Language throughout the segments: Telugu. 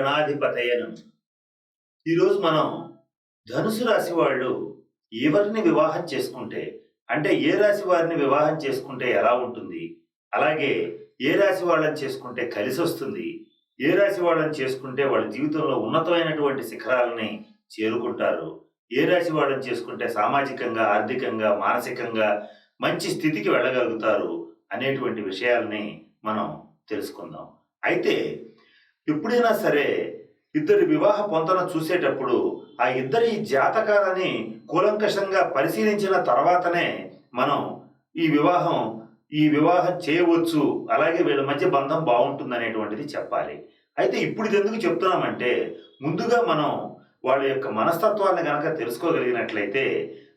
గణాధిపతయనం ఈరోజు మనం ధనుసు రాశి వాళ్ళు ఎవరిని వివాహం చేసుకుంటే అంటే ఏ రాశి వారిని వివాహం చేసుకుంటే ఎలా ఉంటుంది? అలాగే ఏ రాశి వాళ్ళని చేసుకుంటే కలిసి వస్తుంది? ఏ రాశి వాళ్ళని చేసుకుంటే వాళ్ళ జీవితంలో ఉన్నతమైనటువంటి శిఖరాలని చేరుకుంటారు? ఏ రాశి వాళ్ళని చేసుకుంటే సామాజికంగా ఆర్థికంగా మానసికంగా మంచి స్థితికి వెళ్ళగలుగుతారు? అనేటువంటి విషయాల్ని మనం తెలుసుకుందాం. అయితే ఎప్పుడైనా సరే ఇద్దరి వివాహ పొంతన చూసేటప్పుడు ఆ ఇద్దరి జాతకాలని కూలంకషంగా పరిశీలించిన తర్వాతనే మనం ఈ వివాహం ఈ వివాహం చేయవచ్చు అలాగే వీళ్ళ మధ్య బంధం బాగుంటుంది అనేటువంటిది చెప్పాలి. అయితే ఇప్పుడు ఇది ఎందుకు చెప్తున్నామంటే ముందుగా మనం వాళ్ళ యొక్క మనస్తత్వాన్ని కనుక తెలుసుకోగలిగినట్లయితే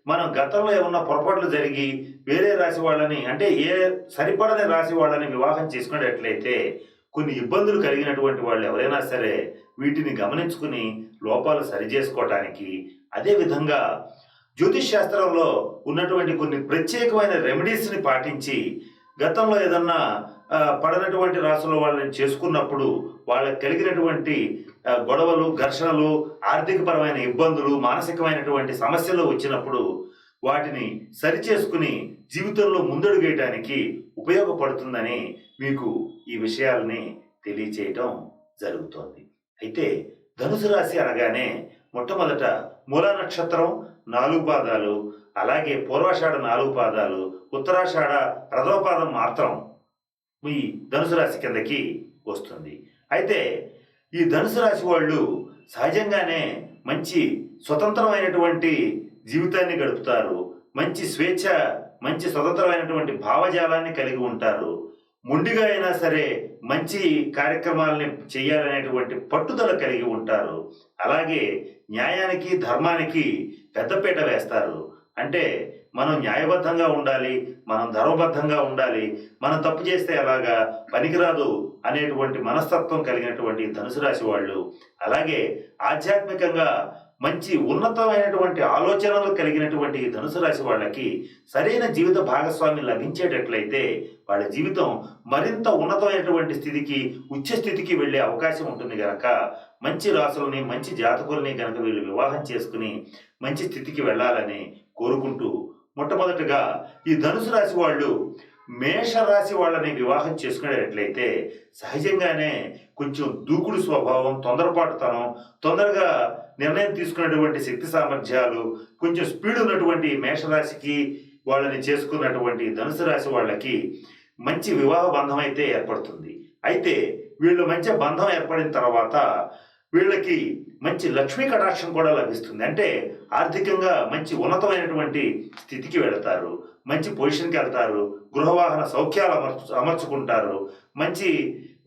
మనం గతంలో ఏమన్నా పొరపాట్లు జరిగి వేరే రాశి వాళ్ళని అంటే ఏ సరిపడని రాశి వాళ్ళని వివాహం చేసుకునేటట్లయితే కొన్ని ఇబ్బందులు కలిగినటువంటి వాళ్ళు ఎవరైనా సరే వీటిని గమనించుకుని లోపాలు సరిచేసుకోవటానికి అదేవిధంగా జ్యోతిష్ శాస్త్రంలో ఉన్నటువంటి కొన్ని ప్రత్యేకమైన రెమెడీస్ని పాటించి గతంలో ఏదన్నా పడనటువంటి రాసుల వాళ్ళని చేసుకున్నప్పుడు వాళ్ళకి కలిగినటువంటి గొడవలు ఘర్షణలు ఆర్థికపరమైన ఇబ్బందులు మానసికమైనటువంటి సమస్యలు వచ్చినప్పుడు వాటిని సరిచేసుకుని జీవితంలో ముందడుగేయటానికి ఉపయోగపడుతుందని మీకు ఈ విషయాల్ని తెలియచేయటం జరుగుతోంది. అయితే ధనుసు రాశి అనగానే మొట్టమొదట మూల నక్షత్రం నాలుగు పాదాలు అలాగే పూర్వాషాఢ నాలుగు పాదాలు ఉత్తరాషాఢ రథోపాదం పాదం మాత్రం ఈ ధనుసు రాశి కిందకి వస్తుంది. అయితే ఈ ధనుసు రాశి వాళ్ళు సహజంగానే మంచి స్వతంత్రమైనటువంటి జీవితాన్ని గడుపుతారు. మంచి స్వేచ్ఛ మంచి స్వతంత్రమైనటువంటి భావజాలాన్ని కలిగి ఉంటారు. మొండిగా అయినా సరే మంచి కార్యక్రమాలని చేయాలనేటువంటి పట్టుదల కలిగి ఉంటారు. అలాగే న్యాయానికి ధర్మానికి పెద్దపీట వేస్తారు. అంటే మనం న్యాయబద్ధంగా ఉండాలి మనం ధర్మబద్ధంగా ఉండాలి మనం తప్పు చేస్తే ఎలాగా పనికిరాదు అనేటువంటి మనస్తత్వం కలిగినటువంటి ధనుసు రాశి వాళ్ళు. అలాగే ఆధ్యాత్మికంగా మంచి ఉన్నతమైనటువంటి ఆలోచనలు కలిగినటువంటి ధనుసు రాశి వాళ్ళకి సరైన జీవిత భాగస్వామి లభించేటట్లయితే వాళ్ళ జీవితం మరింత ఉన్నతమైనటువంటి స్థితికి ఉచ్చ స్థితికి వెళ్ళే అవకాశం ఉంటుంది కనుక మంచి రాసులని మంచి జాతకుల్ని కనుక వీళ్ళు వివాహం చేసుకుని మంచి స్థితికి వెళ్ళాలని కోరుకుంటూ మొట్టమొదటిగా ఈ ధనుసు రాశి వాళ్ళు మేష రాశి వాళ్ళని వివాహం చేసుకునేటట్లయితే సహజంగానే కొంచెం దూకుడు స్వభావం తొందరపాటుతనం తొందరగా నిర్ణయం తీసుకునేటువంటి శక్తి సామర్థ్యాలు కొంచెం స్పీడ్ ఉన్నటువంటి మేషరాశికి వాళ్ళని చేసుకున్నటువంటి ధనుసు రాశి వాళ్ళకి మంచి వివాహ బంధం అయితే ఏర్పడుతుంది. అయితే వీళ్ళు మంచి బంధం ఏర్పడిన తర్వాత వీళ్ళకి మంచి లక్ష్మీ కటాక్షం కూడా లభిస్తుంది. అంటే ఆర్థికంగా మంచి ఉన్నతమైనటువంటి స్థితికి వెళతారు. మంచి పొజిషన్కి వెళ్తారు. గృహవాహన సౌఖ్యాలు అమర్చు అమర్చుకుంటారు. మంచి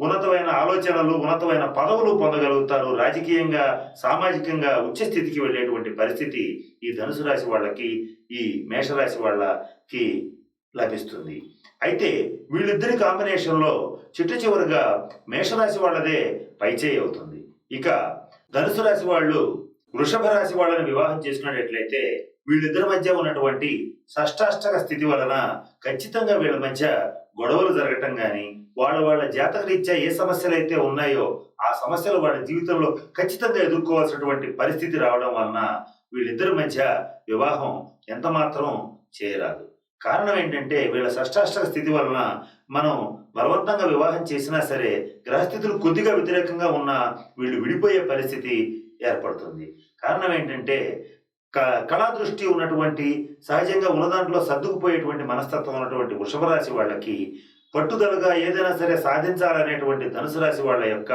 ఉన్నతమైన ఆలోచనలు ఉన్నతమైన పదవులు పొందగలుగుతారు. రాజకీయంగా సామాజికంగా ఉచ్చ స్థితికి వెళ్ళేటువంటి పరిస్థితి ఈ ధనుసు రాశి వాళ్ళకి ఈ మేషరాశి వాళ్ళకి లభిస్తుంది. అయితే వీళ్ళిద్దరి కాంబినేషన్లో చిట్ట చివరిగా మేషరాశి వాళ్ళదే పైచేయి అవుతుంది. ఇక ధనుసు రాశి వాళ్ళు వృషభ రాశి వాళ్ళని వివాహం చేసుకున్నట్లయితే వీళ్ళిద్దరి మధ్య ఉన్నటువంటి షష్టాష్టక స్థితి వలన ఖచ్చితంగా వీళ్ళ మధ్య గొడవలు జరగటం కానీ వాళ్ళ వాళ్ళ జాతక రీత్యా ఏ సమస్యలు అయితే ఉన్నాయో ఆ సమస్యలు వాళ్ళ జీవితంలో ఖచ్చితంగా ఎదుర్కోవాల్సినటువంటి పరిస్థితి రావడం వలన వీళ్ళిద్దరి మధ్య వివాహం ఎంత మాత్రం చేయరాదు. కారణం ఏంటంటే వీళ్ళ షష్టాష్టక స్థితి వలన మనం బలవంతంగా వివాహం చేసినా సరే గ్రహస్థితులు కొద్దిగా వ్యతిరేకంగా ఉన్న వీళ్ళు విడిపోయే పరిస్థితి ఏర్పడుతుంది. కారణం ఏంటంటే క- కళా దృష్టి ఉన్నటువంటి సహజంగా ఉన్న దాంట్లో సర్దుకుపోయేటువంటి మనస్తత్వం ఉన్నటువంటి వృషభ రాశి వాళ్ళకి పట్టుదలగా ఏదైనా సరే సాధించాలనేటువంటి ధనుసు రాశి వాళ్ళ యొక్క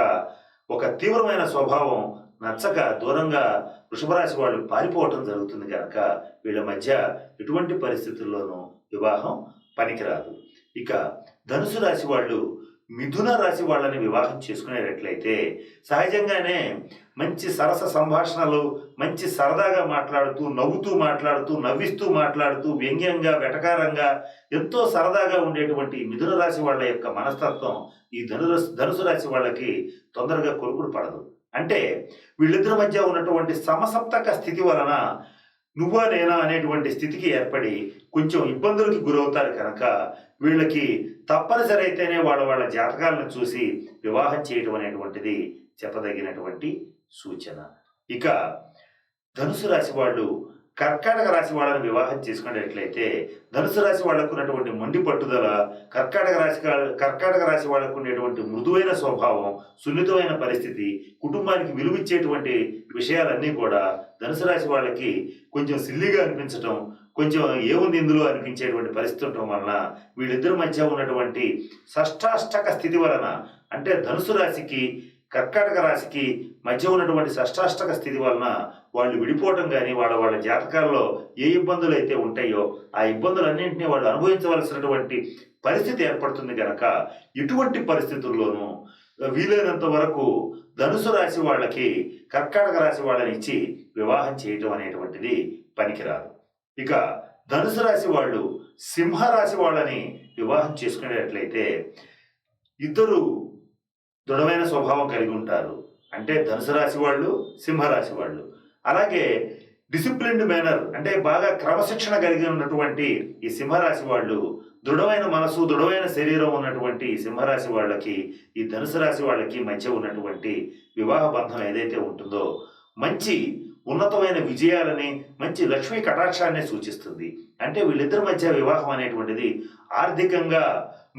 ఒక తీవ్రమైన స్వభావం నచ్చక దూరంగా వృషభ రాశి వాళ్ళు పారిపోవటం జరుగుతుంది కనుక వీళ్ళ మధ్య ఎటువంటి పరిస్థితుల్లోనూ వివాహం పనికిరాదు. ఇక ధనుసు రాశి వాళ్ళు మిథున రాశి వాళ్ళని వివాహం చేసుకునేటట్లయితే సహజంగానే మంచి సరస సంభాషణలు మంచి సరదాగా మాట్లాడుతూ నవ్వుతూ మాట్లాడుతూ నవ్విస్తూ మాట్లాడుతూ వ్యంగ్యంగా వెటకారంగా ఎంతో సరదాగా ఉండేటువంటి మిథున రాశి వాళ్ళ యొక్క మనస్తత్వం ఈ ధను ధనుసు రాశి వాళ్ళకి తొందరగా కొరుకుడు పడదు. అంటే వీళ్ళిద్దరి మధ్య ఉన్నటువంటి సమసప్తక స్థితి వలన నువ్వా నేనా అనేటువంటి స్థితికి ఏర్పడి కొంచెం ఇబ్బందులకి గురవుతారు కనుక వీళ్ళకి తప్పనిసరి అయితేనే వాళ్ళ వాళ్ళ జాతకాలను చూసి వివాహం చేయటం అనేటువంటిది చెప్పదగినటువంటి సూచన. ఇక ధనుసు రాశి వాళ్ళు కర్కాటక రాశి వాళ్ళని వివాహం చేసుకునేట్లయితే ధనుసు రాశి వాళ్ళకు ఉన్నటువంటి మండి పట్టుదల కర్కాటక రాశి కర్కాటక రాశి వాళ్ళకు ఉండేటువంటి మృదువైన స్వభావం సున్నితమైన పరిస్థితి కుటుంబానికి విలువిచ్చేటువంటి విషయాలన్నీ కూడా ధనుసు రాశి వాళ్ళకి కొంచెం సిల్లిగా అనిపించటం కొంచెం ఏముంది ఇందులో అనిపించేటువంటి పరిస్థితి ఉండటం వలన వీళ్ళిద్దరి మధ్య ఉన్నటువంటి షష్టాష్టక స్థితి వలన అంటే ధనుసు రాశికి కర్కాటక రాశికి మధ్య ఉన్నటువంటి షష్టాష్టక స్థితి వలన వాళ్ళు విడిపోవటం కానీ వాళ్ళ వాళ్ళ జాతకాల్లో ఏ ఇబ్బందులు అయితే ఉంటాయో ఆ ఇబ్బందులన్నింటినీ వాళ్ళు అనుభవించవలసినటువంటి పరిస్థితి ఏర్పడుతుంది కనుక ఇటువంటి పరిస్థితుల్లోనూ వీలైనంత వరకు ధనుసు రాశి వాళ్ళకి కర్కాటక రాశి వాళ్ళని ఇచ్చి వివాహం చేయటం అనేటువంటిది పనికిరాదు. ఇక ధనుసు రాశి వాళ్ళు సింహరాశి వాళ్ళని వివాహం చేసుకునేటట్లయితే ఇద్దరు దృఢమైన స్వభావం కలిగి ఉంటారు. అంటే ధనుసు రాశి వాళ్ళు సింహరాశి వాళ్ళు. అలాగే డిసిప్లిన్డ్ మేనర్ అంటే బాగా క్రమశిక్షణ కలిగి ఉన్నటువంటి ఈ సింహరాశి వాళ్ళు దృఢమైన మనసు దృఢమైన శరీరం ఉన్నటువంటి సింహరాశి వాళ్ళకి ఈ ధనుసు రాశి వాళ్ళకి మధ్య ఉన్నటువంటి వివాహ బంధం ఏదైతే ఉంటుందో మంచి ఉన్నతమైన విజయాలని మంచి లక్ష్మీ కటాక్షాన్ని సూచిస్తుంది. అంటే వీళ్ళిద్దరి మధ్య వివాహం అనేటువంటిది ఆర్థికంగా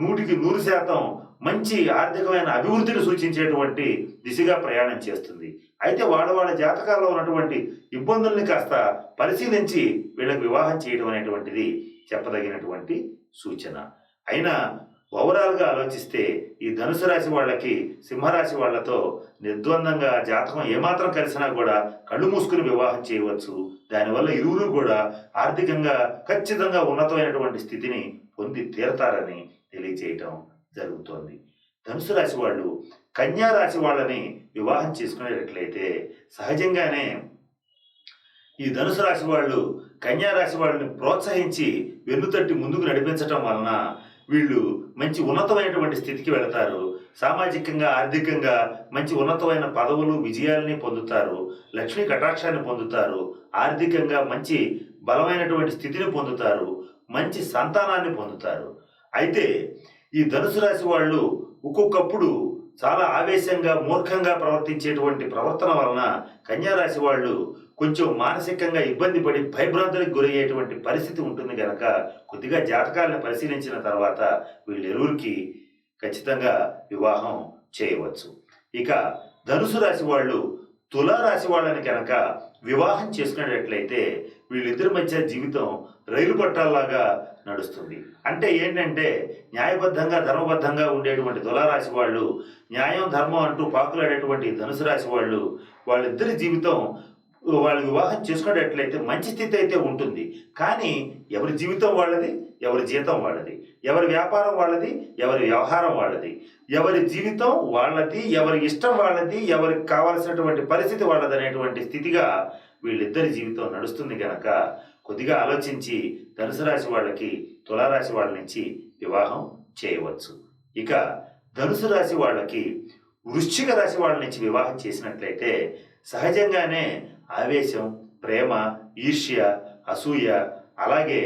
నూటికి నూరు శాతం మంచి ఆర్థికమైన అభివృద్ధిని సూచించేటువంటి దిశగా ప్రయాణం చేస్తుంది. అయితే వాళ్ళ వాళ్ళ జాతకాల్లో ఉన్నటువంటి ఇబ్బందుల్ని కాస్త పరిశీలించి వీళ్ళకి వివాహం చేయడం అనేటువంటిది చెప్పదగినటువంటి సూచన. అయినా ఓవరాల్గా ఆలోచిస్తే ఈ ధనుసు రాశి వాళ్ళకి సింహరాశి వాళ్ళతో నిర్ద్వందంగా జాతకం ఏమాత్రం కలిసినా కూడా కళ్ళు మూసుకుని వివాహం చేయవచ్చు. దానివల్ల ఇరువురు కూడా ఆర్థికంగా ఖచ్చితంగా ఉన్నతమైనటువంటి స్థితిని పొంది తీరతారని తెలియజేయటం జరుగుతోంది. ధనుసు రాశి వాళ్ళు కన్యా రాశి వాళ్ళని వివాహం చేసుకునేటట్లయితే సహజంగానే ఈ ధనుసు రాశి వాళ్ళు కన్యా రాశి వాళ్ళని ప్రోత్సహించి వెన్నుతట్టి ముందుకు నడిపించటం వలన వీళ్ళు మంచి ఉన్నతమైనటువంటి స్థితికి వెళతారు. సామాజికంగా ఆర్థికంగా మంచి ఉన్నతమైన పదవులు విజయాల్ని పొందుతారు. లక్ష్మీ కటాక్షాన్ని పొందుతారు. ఆర్థికంగా మంచి బలమైనటువంటి స్థితిని పొందుతారు. మంచి సంతానాన్ని పొందుతారు. అయితే ఈ ధనుసు రాశి వాళ్ళు ఒక్కొక్కప్పుడు చాలా ఆవేశంగా మూర్ఖంగా ప్రవర్తించేటువంటి ప్రవర్తన వలన కన్యారాశి వాళ్ళు కొంచెం మానసికంగా ఇబ్బంది పడి భయభ్రాంతులకు గురయ్యేటువంటి పరిస్థితి ఉంటుంది కనుక కొద్దిగా జాతకాలను పరిశీలించిన తర్వాత వీళ్ళెరువురికి ఖచ్చితంగా వివాహం చేయవచ్చు. ఇక ధనుసు రాశి వాళ్ళు తులారాశి వాళ్ళని కనుక వివాహం చేసుకునేటట్లయితే వీళ్ళిద్దరి మధ్య జీవితం రైలు పట్టాల్లాగా నడుస్తుంది. అంటే ఏంటంటే న్యాయబద్ధంగా ధర్మబద్ధంగా ఉండేటువంటి తులారాశి వాళ్ళు న్యాయం ధర్మం అంటూ పాకులాడేటువంటి ధనుసు రాశి వాళ్ళు వాళ్ళిద్దరి జీవితం వాళ్ళు వివాహం చేసుకునేటట్లయితే మంచి స్థితి అయితే ఉంటుంది. కానీ ఎవరి జీవితం వాళ్ళది? ఎవరి జీతం వాళ్ళది? ఎవరి వ్యాపారం వాళ్ళది? ఎవరి వ్యవహారం వాళ్ళది? ఎవరి జీవితం వాళ్ళది? ఎవరి ఇష్టం వాళ్ళది? ఎవరికి కావాల్సినటువంటి పరిస్థితి వాళ్ళది అనేటువంటి స్థితిగా వీళ్ళిద్దరి జీవితం నడుస్తుంది కనుక కొద్దిగా ఆలోచించి ధనుసు రాశి వాళ్ళకి తులారాశి వాళ్ళ నుంచి వివాహం చేయవచ్చు. ఇక ధనుసు రాశి వాళ్ళకి వృశ్చిక రాశి వాళ్ళ నుంచి వివాహం చేసినట్లయితే సహజంగానే ఆవేశం ప్రేమ ఈర్ష్య అసూయ అలాగే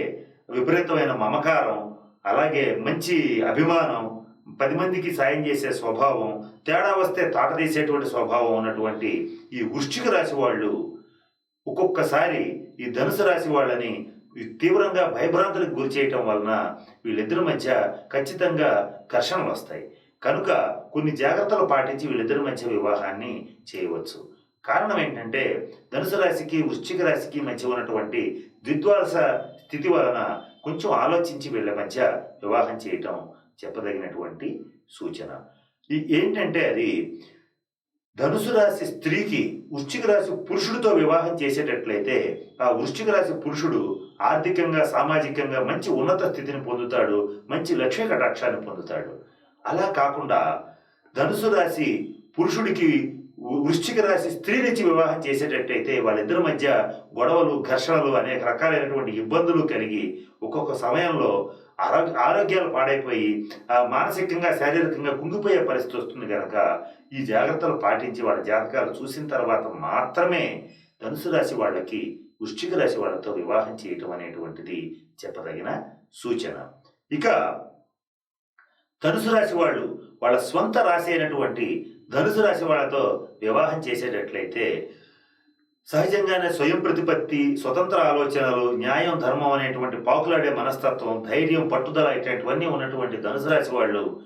విపరీతమైన మమకారం అలాగే మంచి అభిమానం పది మందికి సాయం చేసే స్వభావం తేడా వస్తే తాట తీసేటువంటి స్వభావం ఉన్నటువంటి ఈ వృష్టిక రాశి వాళ్ళు ఒక్కొక్కసారి ఈ ధనుసు రాశి వాళ్ళని తీవ్రంగా భయభ్రాంతులకు గురి చేయటం వలన వీళ్ళిద్దరి మధ్య ఖచ్చితంగా ఘర్షణలు వస్తాయి. కనుక కొన్ని జాగ్రత్తలు పాటించి వీళ్ళిద్దరి మధ్య వివాహాన్ని చేయవచ్చు. కారణం ఏంటంటే ధనుసు రాశికి వృశ్చిక రాశికి మధ్య ఉన్నటువంటి ద్విద్వాస స్థితి వలన కొంచెం ఆలోచించి వీళ్ళ మధ్య వివాహం చేయటం చెప్పదగినటువంటి సూచన. ఈ ఏంటంటే అది ధనుసు రాశి స్త్రీకి వృశ్చిక రాశి పురుషుడితో వివాహం చేసేటట్లయితే ఆ వృశ్చిక రాశి పురుషుడు ఆర్థికంగా సామాజికంగా మంచి ఉన్నత స్థితిని పొందుతాడు మంచి లక్ష్య కటాక్షాన్ని పొందుతాడు. అలా కాకుండా ధనుసు రాశి పురుషుడికి వృశ్చిక రాశి స్త్రీ నుంచి వివాహం చేసేటట్టయితే వాళ్ళిద్దరి మధ్య గొడవలు ఘర్షణలు అనేక రకాలైనటువంటి ఇబ్బందులు కలిగి ఒక్కొక్క సమయంలో ఆరోగ్య ఆరోగ్యాలు పాడైపోయి ఆ, మానసికంగా శారీరకంగా కుంగిపోయే పరిస్థితి వస్తుంది కనుక ఈ జాగ్రత్తలు పాటించి వాళ్ళ జాతకాలు చూసిన తర్వాత మాత్రమే ధనుసు రాశి వాళ్ళకి వృశ్చిక రాశి వాళ్ళతో వివాహం చేయటం అనేటువంటిది చెప్పదగిన సూచన. ఇక ధనుసు రాశి వాళ్ళు వాళ్ళ స్వంత రాశి అయినటువంటి ధనుసు రాశి వాళ్ళతో వివాహం చేసేటట్లయితే సహజంగానే స్వయం ప్రతిపత్తి స్వతంత్ర ఆలోచనలు న్యాయం ధర్మం అనేటువంటి పాకులాడే మనస్తత్వం ధైర్యం పట్టుదల ఇట్లాంటివన్నీ ఉన్నటువంటి ధనుసు రాశి వాళ్ళు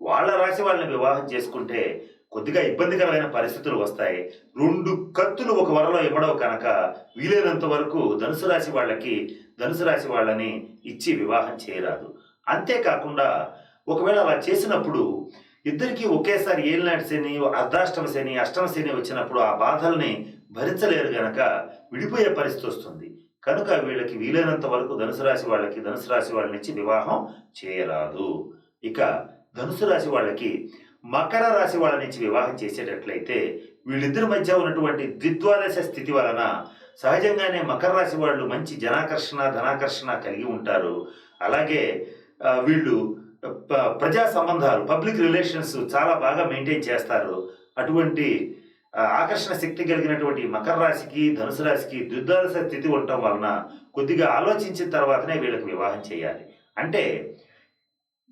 వాళ్ళ రాశి వాళ్ళని వివాహం చేసుకుంటే కొద్దిగా ఇబ్బందికరమైన పరిస్థితులు వస్తాయి. రెండు కత్తులు ఒక వరలో ఇవ్వడవు కనుక వీలైనంత వరకు ధనుసు రాశి వాళ్ళకి ధనుసు రాశి వాళ్ళని ఇచ్చి వివాహం చేయరాదు. అంతేకాకుండా ఒకవేళ అలా చేసినప్పుడు ఇద్దరికి ఒకేసారి ఏలినాటి శని అర్ధాష్టమ శని అష్టమ శని వచ్చినప్పుడు ఆ బాధల్ని భరించలేరు గనక విడిపోయే పరిస్థితి వస్తుంది. కనుక వీళ్ళకి వీలైనంత వరకు ధనుసు రాశి వాళ్ళకి ధనుసు రాశి వాళ్ళని ఇచ్చి వివాహం చేయరాదు. ఇక ధనుసు రాశి వాళ్ళకి మకర రాశి వాళ్ళ నుంచి వివాహం చేసేటట్లయితే వీళ్ళిద్దరి మధ్య ఉన్నటువంటి ద్విద్వాదశ స్థితి వలన సహజంగానే మకర రాశి వాళ్ళు మంచి జనాకర్షణ ధనాకర్షణ కలిగి ఉంటారు. అలాగే వీళ్ళు ప్రజా సంబంధాలు పబ్లిక్ రిలేషన్స్ చాలా బాగా మెయింటైన్ చేస్తారు. అటువంటి ఆకర్షణ శక్తి కలిగినటువంటి మకర రాశికి ధనుసు రాశికి ద్విద్వాదశ స్థితి ఉండటం వలన కొద్దిగా ఆలోచించిన తర్వాతనే వీళ్ళకి వివాహం చేయాలి. అంటే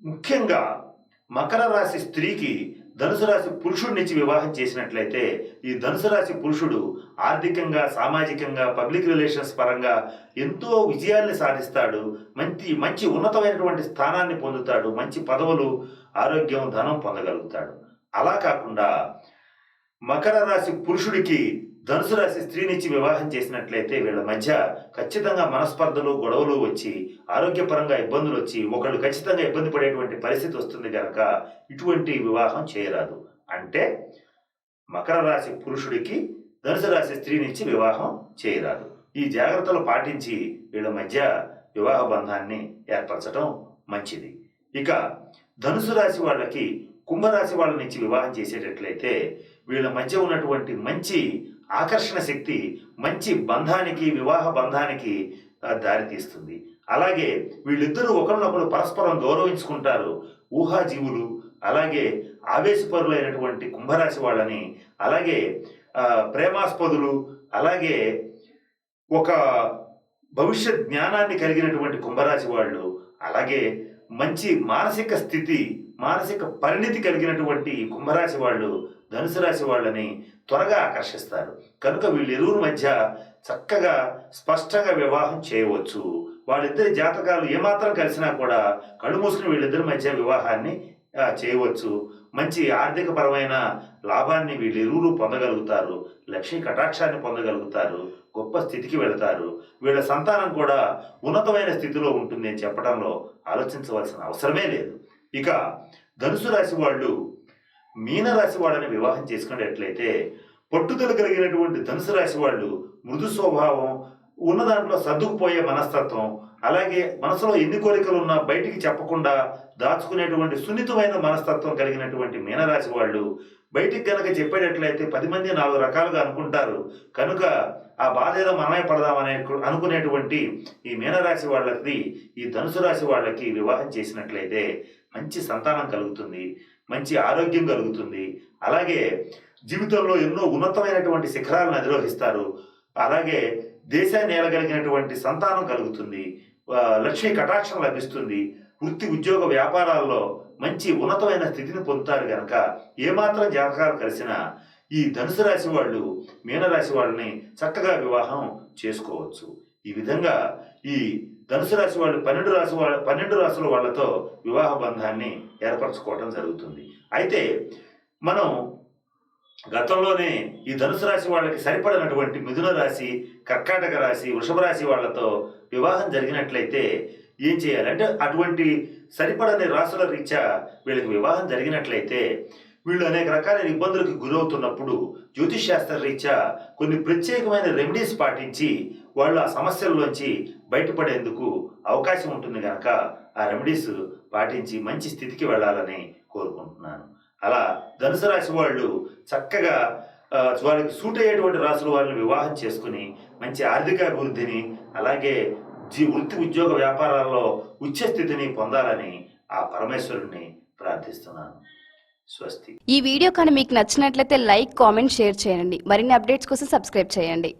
ముఖ్యంగా మకర రాశి స్త్రీకి ధనుసు రాశి పురుషుడి నుంచి వివాహం చేసినట్లయితే ఈ ధనుసు రాశి పురుషుడు ఆర్థికంగా సామాజికంగా పబ్లిక్ రిలేషన్స్ పరంగా ఎంతో విజయాల్ని సాధిస్తాడు. మంచి మంచి ఉన్నతమైనటువంటి స్థానాన్ని పొందుతాడు. మంచి పదవులు ఆరోగ్యం ధనం పొందగలుగుతాడు. అలా కాకుండా మకర రాశి పురుషుడికి ధనుసు రాశి స్త్రీనిచ్చి వివాహం చేసినట్లయితే వీళ్ళ మధ్య ఖచ్చితంగా మనస్పర్ధలు గొడవలు వచ్చి ఆరోగ్యపరంగా ఇబ్బందులు వచ్చి ఒకళ్ళు ఖచ్చితంగా ఇబ్బంది పడేటువంటి పరిస్థితి వస్తుంది కనుక ఇటువంటి వివాహం చేయరాదు. అంటే మకర రాశి పురుషుడికి ధనుసు రాశి స్త్రీనిచ్చి వివాహం చేయరాదు. ఈ జాగ్రత్తలు పాటించి వీళ్ళ మధ్య వివాహ బంధాన్ని ఏర్పరచడం మంచిది. ఇక ధనుసు రాశి వాళ్ళకి కుంభరాశి వాళ్ళ నుంచి వివాహం చేసేటట్లయితే వీళ్ళ మధ్య ఉన్నటువంటి మంచి ఆకర్షణ శక్తి మంచి బంధానికి వివాహ బంధానికి దారితీస్తుంది. అలాగే వీళ్ళిద్దరూ ఒకరినొకరు పరస్పరం గౌరవించుకుంటారు. ఊహాజీవులు అలాగే ఆవేశపరులైనటువంటి కుంభరాశి వాళ్ళని అలాగే ప్రేమాస్పదులు అలాగే ఒక భవిష్యత్ జ్ఞానాన్ని కలిగినటువంటి కుంభరాశి వాళ్ళు అలాగే మంచి మానసిక స్థితి మానసిక పరిణితి కలిగినటువంటి కుంభరాశి వాళ్ళు ధనుసు రాశి వాళ్ళని త్వరగా ఆకర్షిస్తారు. కనుక వీళ్ళిరువురు మధ్య చక్కగా స్పష్టంగా వివాహం చేయవచ్చు. వాళ్ళిద్దరి జాతకాలు ఏమాత్రం కలిసినా కూడా కళ్ళు మూసుకుని వీళ్ళిద్దరి మధ్య వివాహాన్ని చేయవచ్చు. మంచి ఆర్థిక పరమైన లాభాన్ని వీళ్ళిరువురు పొందగలుగుతారు. లక్ష్మీ కటాక్షాన్ని పొందగలుగుతారు. గొప్ప స్థితికి వెళతారు. వీళ్ళ సంతానం కూడా ఉన్నతమైన స్థితిలో ఉంటుంది అని చెప్పడంలో ఆలోచించవలసిన అవసరమే లేదు. ఇక ధనుసు రాశి వాళ్ళు మీనరాశి వాళ్ళని వివాహం చేసుకునేటట్లయితే పట్టుదల కలిగినటువంటి ధనుసు రాశి వాళ్ళు మృదు స్వభావం ఉన్న దాంట్లో సర్దుకుపోయే మనస్తత్వం అలాగే మనసులో ఎన్ని కోరికలు ఉన్నా బయటికి చెప్పకుండా దాచుకునేటువంటి సున్నితమైన మనస్తత్వం కలిగినటువంటి మీనరాశి వాళ్ళు బయటికి కనుక చెప్పేటట్లయితే పది మంది నాలుగు రకాలుగా అనుకుంటారు. కనుక ఆ బాధ ఏదో మనమే పడదామనే అనుకునేటువంటి ఈ మీనరాశి వాళ్ళకి ఈ ధనుసు రాశి వాళ్ళకి వివాహం చేసినట్లయితే మంచి సంతానం కలుగుతుంది మంచి ఆరోగ్యం కలుగుతుంది. అలాగే జీవితంలో ఎన్నో ఉన్నతమైనటువంటి శిఖరాలను అధిరోహిస్తారు. అలాగే దేశాన్ని ఏలగలిగినటువంటి సంతానం కలుగుతుంది. లక్ష్మీ కటాక్షం లభిస్తుంది. వృత్తి ఉద్యోగ వ్యాపారాల్లో మంచి ఉన్నతమైన స్థితిని పొందుతారు కనుక ఏమాత్రం జాతకాలు కలిసినా ఈ ధనుసు రాశి వాళ్ళు మీనరాశి వాళ్ళని చక్కగా వివాహం చేసుకోవచ్చు. ఈ విధంగా ఈ ధనుసు రాశి వాళ్ళు పన్నెండు రాశి వాళ్ళ పన్నెండు రాశుల వాళ్ళతో వివాహ బంధాన్ని ఏర్పరచుకోవడం జరుగుతుంది. అయితే మనం గతంలోనే ఈ ధనుసు రాశి వాళ్ళకి సరిపడినటువంటి మిథున రాశి కర్కాటక రాశి వృషభ రాశి వాళ్ళతో వివాహం జరిగినట్లయితే ఏం చేయాలంటే అటువంటి సరిపడని రాసుల రీత్యా వీళ్ళకి వివాహం జరిగినట్లయితే వీళ్ళు అనేక రకాలైన ఇబ్బందులకు గురవుతున్నప్పుడు జ్యోతిష్ శాస్త్ర రీత్యా కొన్ని ప్రత్యేకమైన రెమెడీస్ పాటించి వాళ్ళు ఆ సమస్యల్లోంచి బయటపడేందుకు అవకాశం ఉంటుంది కనుక ఆ రెమెడీస్ పాటించి మంచి స్థితికి వెళ్ళాలని కోరుకుంటున్నాను. అలా ధనుసు రాశి వాళ్ళు చక్కగా వారికి వాళ్ళకి సూట్ అయ్యేటువంటి రాసులు వాళ్ళని వివాహం చేసుకుని మంచి ఆర్థిక అభివృద్ధిని అలాగే జీ వృత్తి ఉద్యోగ వ్యాపారాల్లో ఉచ్చస్థితిని పొందాలని ఆ పరమేశ్వరుణ్ణి ప్రార్థిస్తున్నాను. స్వస్తి. ఈ వీడియో కానీ మీకు నచ్చినట్లయితే లైక్ కామెంట్ షేర్ చేయండి. మరిన్ని అప్డేట్స్ కోసం సబ్స్క్రైబ్ చేయండి.